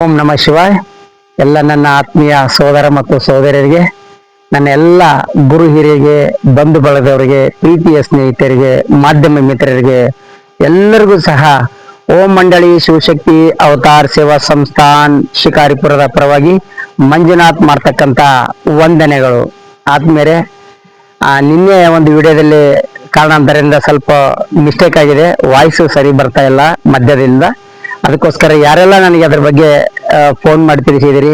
ಓಂ ನಮ ಶಿವಾಯ್. ಎಲ್ಲ ನನ್ನ ಆತ್ಮೀಯ ಸೋದರ ಮತ್ತು ಸೋದರಿಯರಿಗೆ ನನ್ನ ಎಲ್ಲ ಗುರು ಹಿರಿಯರಿಗೆ ಬಂಧು ಬಳಗದವರಿಗೆ ಪ್ರೀತಿಯ ಸ್ನೇಹಿತರಿಗೆ ಮಾಧ್ಯಮ ಮಿತ್ರರಿಗೆ ಎಲ್ಲರಿಗೂ ಸಹ ಓಂ ಮಂಡಳಿ ಶಿವಶಕ್ತಿ ಅವತಾರ್ ಸೇವಾ ಸಂಸ್ಥಾನ್ ಶಿಕಾರಿಪುರದ ಪರವಾಗಿ ಮಂಜುನಾಥ್ ಮಾಡ್ತಕ್ಕಂಥ ವಂದನೆಗಳು. ಆದ್ಮೇಲೆ ಆ, ನಿನ್ನೆ ಒಂದು ವಿಡಿಯೋದಲ್ಲಿ ಕಾರಣಾಂತರದಿಂದ ಸ್ವಲ್ಪ ಮಿಸ್ಟೇಕ್ ಆಗಿದೆ. ವಾಯ್ಸು ಸರಿ ಬರ್ತಾ ಇಲ್ಲ ಮಧ್ಯದಿಂದ. ಅದಕ್ಕೋಸ್ಕರ ಯಾರೆಲ್ಲ ನನಗೆ ಅದ್ರ ಬಗ್ಗೆ ಫೋನ್ ಮಾಡಿ ತಿಳಿಸಿದಿರಿ.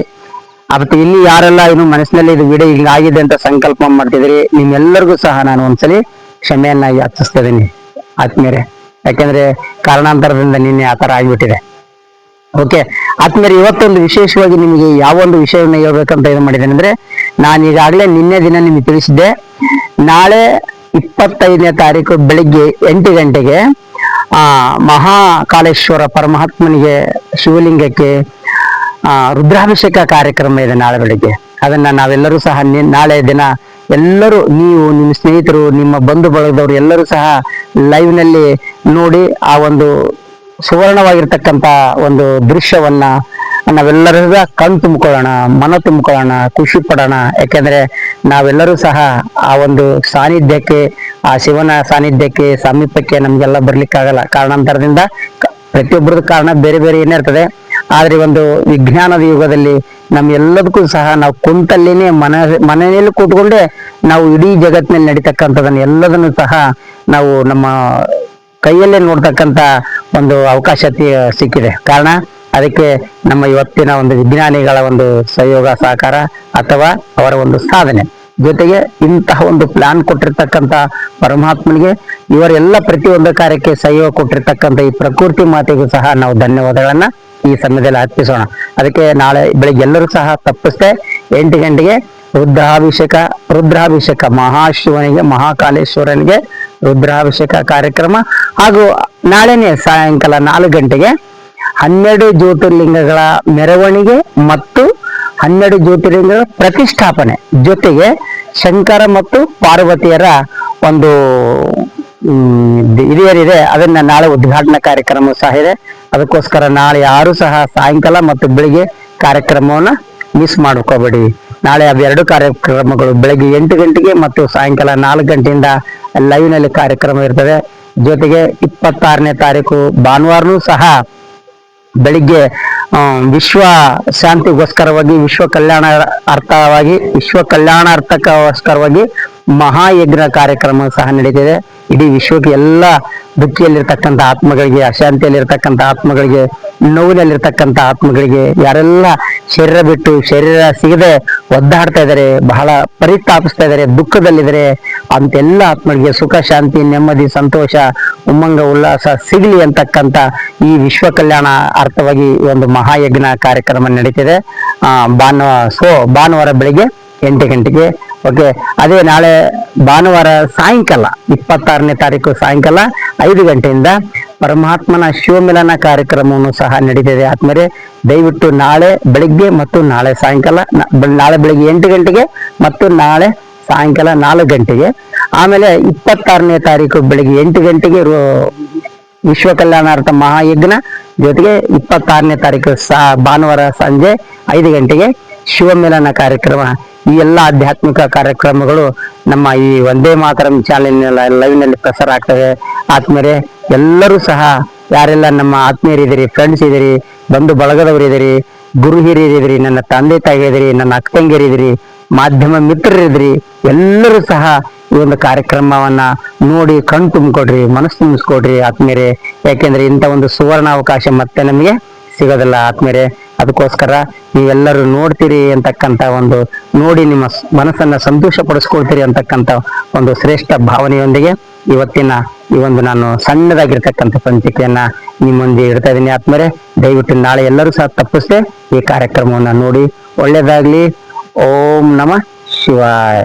ಮತ್ತು ಇಲ್ಲಿ ಯಾರೆಲ್ಲ ಇನ್ನು ಮನಸ್ಸಿನಲ್ಲಿ ಇದು ವಿಡಿಯೋ ಹಿಂಗಾಗಿದೆ ಅಂತ ಸಂಕಲ್ಪ ಮಾಡ್ತಿದ್ರಿ, ನಿಮ್ಮೆಲ್ಲರಿಗೂ ಸಹ ನಾನು ಒಂದ್ಸಲಿ ಕ್ಷಮೆಯನ್ನ ಇದ್ದೀನಿ ಯಾಕಂದ್ರೆ ಯಾಕೆಂದ್ರೆ ಕಾರಣಾಂತರದಿಂದ ನಿನ್ನೆ ಆ ಥರ ಆಗಿಬಿಟ್ಟಿದೆ. ಓಕೆ ಆದ್ಮೇಲೆ ಇವತ್ತೊಂದು ವಿಶೇಷವಾಗಿ ನಿಮಗೆ ಯಾವ ಒಂದು ವಿಷಯವನ್ನು ಹೇಳ್ಬೇಕಂತ ಇದು ಮಾಡಿದ್ದೇನೆ ಅಂದ್ರೆ, ನಾನು ಈಗಾಗಲೇ ನಿನ್ನೆ ದಿನ ನಿಮಗೆ ತಿಳಿಸಿದ್ದೆ, ನಾಳೆ ಇಪ್ಪತ್ತೈದನೇ ತಾರೀಕು ಬೆಳಿಗ್ಗೆ ಎಂಟು ಗಂಟೆಗೆ ಆ ಮಹಾಕಾಲೇಶ್ವರ ಪರಮಾತ್ಮನಿಗೆ ಶಿವಲಿಂಗಕ್ಕೆ, ಆ, ರುದ್ರಾಭಿಷೇಕ ಕಾರ್ಯಕ್ರಮ ಇದೆ ನಾಳೆ ಬೆಳಿಗ್ಗೆ. ಅದನ್ನ ನಾವೆಲ್ಲರೂ ಸಹ ನಾಳೆ ದಿನ ಎಲ್ಲರೂ ನೀವು, ನಿಮ್ಮ ಸ್ನೇಹಿತರು, ನಿಮ್ಮ ಬಂಧು ಬಳಗದವರು ಎಲ್ಲರೂ ಸಹ ಲೈವ್ನಲ್ಲಿ ನೋಡಿ ಆ ಒಂದು ಸುವರ್ಣವಾಗಿರ್ತಕ್ಕಂತ ಒಂದು ದೃಶ್ಯವನ್ನ ನಾವೆಲ್ಲರೂ ಕಣ್ ತುಂಬಿಕೊಳ್ಳೋಣ, ಮನ ತುಂಬಿಕೊಳ್ಳೋಣ, ಖುಷಿ ಪಡೋಣ. ಯಾಕೆಂದ್ರೆ ನಾವೆಲ್ಲರೂ ಸಹ ಆ ಒಂದು ಸಾನ್ನಿಧ್ಯಕ್ಕೆ ಆ ಶಿವನ ಸಾನ್ನಿಧ್ಯಕ್ಕೆ ಸಮೀಪಕ್ಕೆ ನಮ್ಗೆಲ್ಲ ಬರ್ಲಿಕ್ಕಾಗಲ್ಲ. ಕಾರಣಾಂತರದಿಂದ ಪ್ರತಿಯೊಬ್ಬರದ್ದು ಪ್ರತಿಯೊಬ್ಬರದ ಕಾರಣ ಬೇರೆ ಬೇರೆ ಏನೇ ಇರ್ತದೆ. ಆದ್ರೆ ಒಂದು ವಿಜ್ಞಾನದ ಯುಗದಲ್ಲಿ ನಮ್ಮೆಲ್ಲದಕ್ಕೂ ಸಹ ನಾವು ಕುಂತಲ್ಲಿನೇ ಮನ, ಮನೆಯಲ್ಲಿ ಕೂತ್ಕೊಂಡೆ ನಾವು ಇಡೀ ಜಗತ್ತಿನಲ್ಲಿ ನಡೀತಕ್ಕಂಥದನ್ನ ಎಲ್ಲದನ್ನು ಸಹ ನಾವು ನಮ್ಮ ಕೈಯಲ್ಲೇ ನೋಡ್ತಕ್ಕಂತ ಒಂದು ಅವಕಾಶ ಸಿಕ್ಕಿದೆ. ಕಾರಣ ಅದಕ್ಕೆ ನಮ್ಮ ಇವತ್ತಿನ ಒಂದು ವಿಜ್ಞಾನಿಗಳ ಒಂದು ಸಹಯೋಗ, ಸಹಕಾರ ಅಥವಾ ಅವರ ಒಂದು ಸಾಧನೆ. ಜೊತೆಗೆ ಇಂತಹ ಒಂದು ಪ್ಲಾನ್ ಕೊಟ್ಟಿರ್ತಕ್ಕಂಥ ಪರಮಾತ್ಮನಿಗೆ ಇವರೆಲ್ಲ ಪ್ರತಿಯೊಂದು ಕಾರ್ಯಕ್ಕೆ ಸಹಯೋಗ ಕೊಟ್ಟಿರ್ತಕ್ಕಂಥ ಈ ಪ್ರಕೃತಿ ಮಾತೆಗೂ ಸಹ ನಾವು ಧನ್ಯವಾದಗಳನ್ನ ಈ ಸಮಯದಲ್ಲಿ ಅರ್ಪಿಸೋಣ. ಅದಕ್ಕೆ ನಾಳೆ ಬೆಳಿಗ್ಗೆ ಎಲ್ಲರೂ ಸಹ ತಪ್ಪಿಸ್ದೆ ಎಂಟು ಗಂಟೆಗೆ ರುದ್ರಾಭಿಷೇಕ ರುದ್ರಾಭಿಷೇಕ ಮಹಾಶಿವನಿಗೆ ಮಹಾಕಾಲೇಶ್ವರನಿಗೆ ರುದ್ರಾಭಿಷೇಕ ಕಾರ್ಯಕ್ರಮ ಹಾಗೂ ನಾಳೆನೆ ಸಾಯಂಕಾಲ ನಾಲ್ಕು ಗಂಟೆಗೆ ಹನ್ನೆರಡು ಜ್ಯೋತಿರ್ಲಿಂಗಗಳ ಮೆರವಣಿಗೆ ಮತ್ತು ಹನ್ನೆರಡು ಜ್ಯೋತಿರ್ಲಿಂಗಗಳ ಪ್ರತಿಷ್ಠಾಪನೆ ಜೊತೆಗೆ ಶಂಕರ ಮತ್ತು ಪಾರ್ವತಿಯರ ಒಂದು ಹಿರಿಯರಿದೆ ಅದನ್ನ ನಾಳೆ ಉದ್ಘಾಟನಾ ಕಾರ್ಯಕ್ರಮ ಸಹ ಇದೆ. ಅದಕ್ಕೋಸ್ಕರ ನಾಳೆ ಯಾರು ಸಹ ಸಾಯಂಕಾಲ ಮತ್ತು ಬೆಳಿಗ್ಗೆ ಕಾರ್ಯಕ್ರಮವನ್ನ ಮಿಸ್ ಮಾಡ್ಕೋಬೇಡಿ. ನಾಳೆ ಅವೆರಡು ಕಾರ್ಯಕ್ರಮಗಳು ಬೆಳಗ್ಗೆ ಎಂಟು ಗಂಟೆಗೆ ಮತ್ತು ಸಾಯಂಕಾಲ ನಾಲ್ಕು ಗಂಟೆಯಿಂದ ಲೈವ್ನಲ್ಲಿ ಕಾರ್ಯಕ್ರಮ ಇರ್ತದೆ. ಜೊತೆಗೆ ಇಪ್ಪತ್ತಾರನೇ ತಾರೀಕು ಭಾನುವಾರನೂ ಸಹ ಬೆಳಿಗ್ಗೆ ವಿಶ್ವ ಶಾಂತಿಗೋಸ್ಕರವಾಗಿ, ವಿಶ್ವ ಕಲ್ಯಾಣ ಅರ್ಥವಾಗಿ, ವಿಶ್ವ ಕಲ್ಯಾಣಾರ್ಥಕ್ಕೋಸ್ಕರವಾಗಿ ಮಹಾಯಜ್ಞ ಕಾರ್ಯಕ್ರಮ ಸಹ ನಡೀತಿದೆ. ಇಡೀ ವಿಶ್ವಕ್ಕೆ ಎಲ್ಲ ದುಃಖಿಯಲ್ಲಿರ್ತಕ್ಕಂಥ ಆತ್ಮಗಳಿಗೆ, ಅಶಾಂತಿಯಲ್ಲಿರ್ತಕ್ಕಂಥ ಆತ್ಮಗಳಿಗೆ, ನೋವಿನಲ್ಲಿರ್ತಕ್ಕಂಥ ಆತ್ಮಗಳಿಗೆ, ಯಾರೆಲ್ಲ ಶರೀರ ಬಿಟ್ಟು ಶರೀರ ಸಿಗದೆ ಒದ್ದಾಡ್ತಾ ಇದ್ದಾರೆ, ಬಹಳ ಪರಿತಾಪಿಸ್ತಾ ಇದ್ದಾರೆ, ದುಃಖದಲ್ಲಿದ್ದಾರೆ, ಅಂತೆಲ್ಲ ಆತ್ಮಗಳಿಗೆ ಸುಖ, ಶಾಂತಿ, ನೆಮ್ಮದಿ, ಸಂತೋಷ ಉಮ್ಮಂಗ ಉಲ್ಲಾಸ ಸಿಗಲಿ ಅಂತಕ್ಕಂಥ ಈ ವಿಶ್ವ ಕಲ್ಯಾಣ ಅರ್ಥವಾಗಿ ಒಂದು ಮಹಾಯಜ್ಞ ಕಾರ್ಯಕ್ರಮ ನಡೀತಿದೆ. ಭಾನುವಾರ ಸೊ, ಭಾನುವಾರ ಬೆಳಿಗ್ಗೆ ಎಂಟು ಗಂಟೆಗೆ. ಓಕೆ, ಅದೇ ನಾಳೆ ಭಾನುವಾರ ಸಾಯಂಕಾಲ, ಇಪ್ಪತ್ತಾರನೇ ತಾರೀಕು ಸಾಯಂಕಾಲ ಐದು ಗಂಟೆಯಿಂದ ಪರಮಾತ್ಮನ ಶಿವಮಿಲನ ಕಾರ್ಯಕ್ರಮವನ್ನು ಸಹ ನಡೀತಿದೆ. ಆದ್ಮೇಲೆ ದಯವಿಟ್ಟು ನಾಳೆ ಬೆಳಿಗ್ಗೆ ಮತ್ತು ನಾಳೆ ಸಾಯಂಕಾಲ ನಾಳೆ ಬೆಳಿಗ್ಗೆ ಎಂಟು ಗಂಟೆಗೆ ಮತ್ತು ನಾಳೆ ಸಾಯಂಕಾಲ ನಾಲ್ಕು ಗಂಟೆಗೆ ಆಮೇಲೆ ಇಪ್ಪತ್ತಾರನೇ ತಾರೀಕು ಬೆಳಿಗ್ಗೆ ಎಂಟು ಗಂಟೆಗೆ ವಿಶ್ವ ಕಲ್ಯಾಣಾರ್ಥ ಮಹಾಯಜ್ಞ. ಜೊತೆಗೆ ಇಪ್ಪತ್ತಾರನೇ ತಾರೀಕು ಸಾ, ಭಾನುವಾರ ಸಂಜೆ ಐದು ಗಂಟೆಗೆ ಶಿವಮಿಲನ ಕಾರ್ಯಕ್ರಮ. ಈ ಎಲ್ಲ ಆಧ್ಯಾತ್ಮಿಕ ಕಾರ್ಯಕ್ರಮಗಳು ನಮ್ಮ ಈ ವಂದೇ ಮಾತರಂ ಲೈವ್ನಲ್ಲಿ ಪ್ರಸಾರ ಆಗ್ತವೆ. ಆದ್ಮೇಲೆ ಎಲ್ಲರೂ ಸಹ ಯಾರೆಲ್ಲ ನಮ್ಮ ಆತ್ಮೀಯರಿದ್ದೀರಿ ಫ್ರೆಂಡ್ಸ್ ಇದ್ದೀರಿ, ಬಂಧು ಬಳಗದವರು ಇದ್ದೀರಿ, ಗುರು ಹಿರಿಯರಿದ್ದೀರಿ ನನ್ನ ತಂದೆ ತಾಯಿ ಇದ್ದೀರಿ ನನ್ನ ಅಕ್ಕ ಮಾಧ್ಯಮ ಮಿತ್ರರಿದ್ರಿ ಎಲ್ಲರೂ ಸಹ ಈ ಒಂದು ಕಾರ್ಯಕ್ರಮವನ್ನ ನೋಡಿ ಕಣ್ ತುಂಬಿಕೊಡ್ರಿ ಮನಸ್ಸು ತುಂಬಿಸ್ಕೊಡ್ರಿ ಆತ್ಮೀಯರೇ. ಯಾಕೆಂದ್ರೆ ಇಂಥ ಒಂದು ಸುವರ್ಣ ಅವಕಾಶ ಮತ್ತೆ ನಮಗೆ ಸಿಗೋದಿಲ್ಲ ಆತ್ಮೀಯರೇ. ಅದಕ್ಕೋಸ್ಕರ ನೀವೆಲ್ಲರೂ ನೋಡ್ತೀರಿ ಅಂತಕ್ಕಂತ ಒಂದು ನೋಡಿ ನಿಮ್ಮ ಮನಸ್ಸನ್ನ ಸಂತೋಷ ಪಡಿಸ್ಕೊಳ್ತೀರಿ ಅಂತಕ್ಕಂತ ಒಂದು ಶ್ರೇಷ್ಠ ಭಾವನೆಯೊಂದಿಗೆ ಇವತ್ತಿನ ಈ ಒಂದು ನಾನು ಸಣ್ಣದಾಗಿರ್ತಕ್ಕಂಥ ಸಂಚಿಕೆಯನ್ನ ನಿಮ್ಮೊಂದಿಗೆ ಇಡ್ತಾ ಇದ್ದೀನಿ ಆತ್ಮರೆ ದಯವಿಟ್ಟು ನಾಳೆ ಎಲ್ಲರೂ ಸಹ ತಪ್ಪಿಸದೆ ಈ ಕಾರ್ಯಕ್ರಮವನ್ನ ನೋಡಿ. ಒಳ್ಳೇದಾಗ್ಲಿ. ಓಂ ನಮ ಶಿವಾಯ.